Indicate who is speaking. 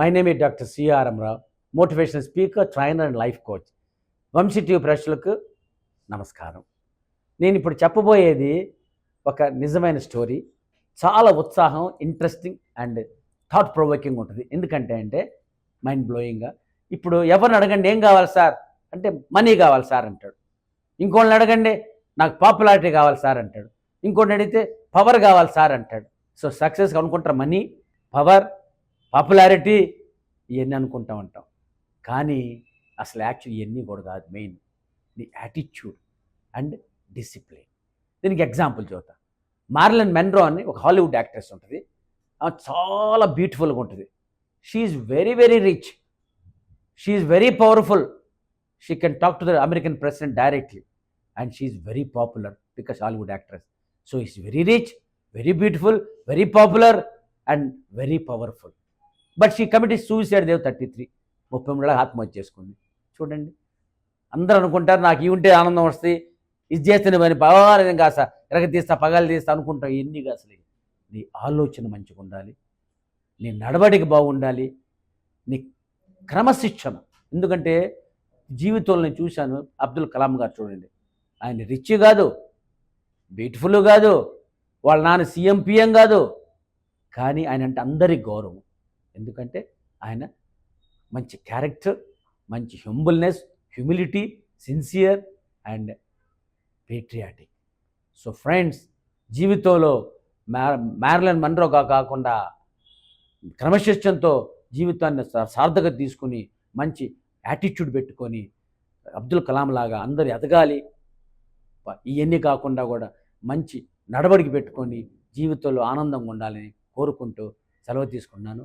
Speaker 1: My name is doctor C R M Rao motivational speaker trainer and life coach Vamshi TV ప్రేక్షకులకు నమస్కారం. నేను ఇప్పుడు చెప్పబోయేది ఒక నిజమైన స్టోరీ. చాలా ఉత్సాహం ఇంట్రెస్టింగ్ అండ్ థాట్ ప్రొవోకింగ్ ఉంటుంది. ఎందుకంటే అంటే మైండ్ బ్లోయింగ్గా ఇప్పుడు ఎవరిని అడగండి ఏం కావాలి సార్? అంటే మనీ కావాలి సార్ అంటాడు. ఇంకోళ్ళని అడగండి నాకు పాపులారిటీ కావాలి సార్ అంటాడు. ఇంకోటిని అడిగితే పవర్ కావాలి సార్ అంటాడు. సో సక్సెస్ అనుకుంటారు మనీ పవర్ పాపులారిటీ ఇవన్నీ అనుకుంటా ఉంటాం. కానీ అసలు యాక్చువల్ ఇవన్నీ కూడా కాదు మెయిన్. నీ యాటిట్యూడ్ అండ్ డిసిప్లిన్. దీనికి ఎగ్జాంపుల్ చూద్దాం. మార్లన్ మెన్రో అని ఒక హాలీవుడ్ యాక్ట్రెస్ ఉంటుంది. ఆమె చాలా బ్యూటిఫుల్గా ఉంటుంది. She very very rich. She very powerful. She can talk to the American president directly. And she very popular because Hollywood actress. So is very rich very beautiful very popular and very powerful. But she committed suicide Dev thirty three ముప్పై మూడు ఆత్మహత్య చేసుకుంది. చూడండి. అందరూ అనుకుంటారు నాకు ఈ ఉంటే ఆనందం వస్తుంది. ఇది చేస్తే మరి పర్వాలేదు కాదు ఎరగ తీస్తా పగలు తీస్తా అనుకుంటాం ఎన్ని అసలు. నీ ఆలోచన మంచిగా ఉండాలి. నీ నడవడికి బాగుండాలి. నీ క్రమశిక్షణ. ఎందుకంటే జీవితంలో నేను చూశాను అబ్దుల్ కలాం గారు చూడండి. ఆయన రిచ్ కాదు. బ్యూటిఫుల్ కాదు. వాళ్ళ నాన్న సీఎం పిఎం కాదు. కానీ ఆయన అంటే అందరికి గౌరవం. ఎందుకంటే ఆయన మంచి క్యారెక్టర్ మంచి humbleness humility sincere and patriotic so friends జీవితంలో మ్యారలన్ మన్రోగా కాకుండా క్రమశిక్షణతో జీవితాన్ని సా- సార్థకత తీసుకుని మంచి యాటిట్యూడ్ పెట్టుకొని అబ్దుల్ కలాం లాగా అందరు ఎదగాలి. ఇవన్నీ కాకుండా కూడా మంచి నడవడికి పెట్టుకొని జీవితంలో ఆనందంగా ఉండాలని కోరుకుంటూ సెలవు తీసుకున్నాను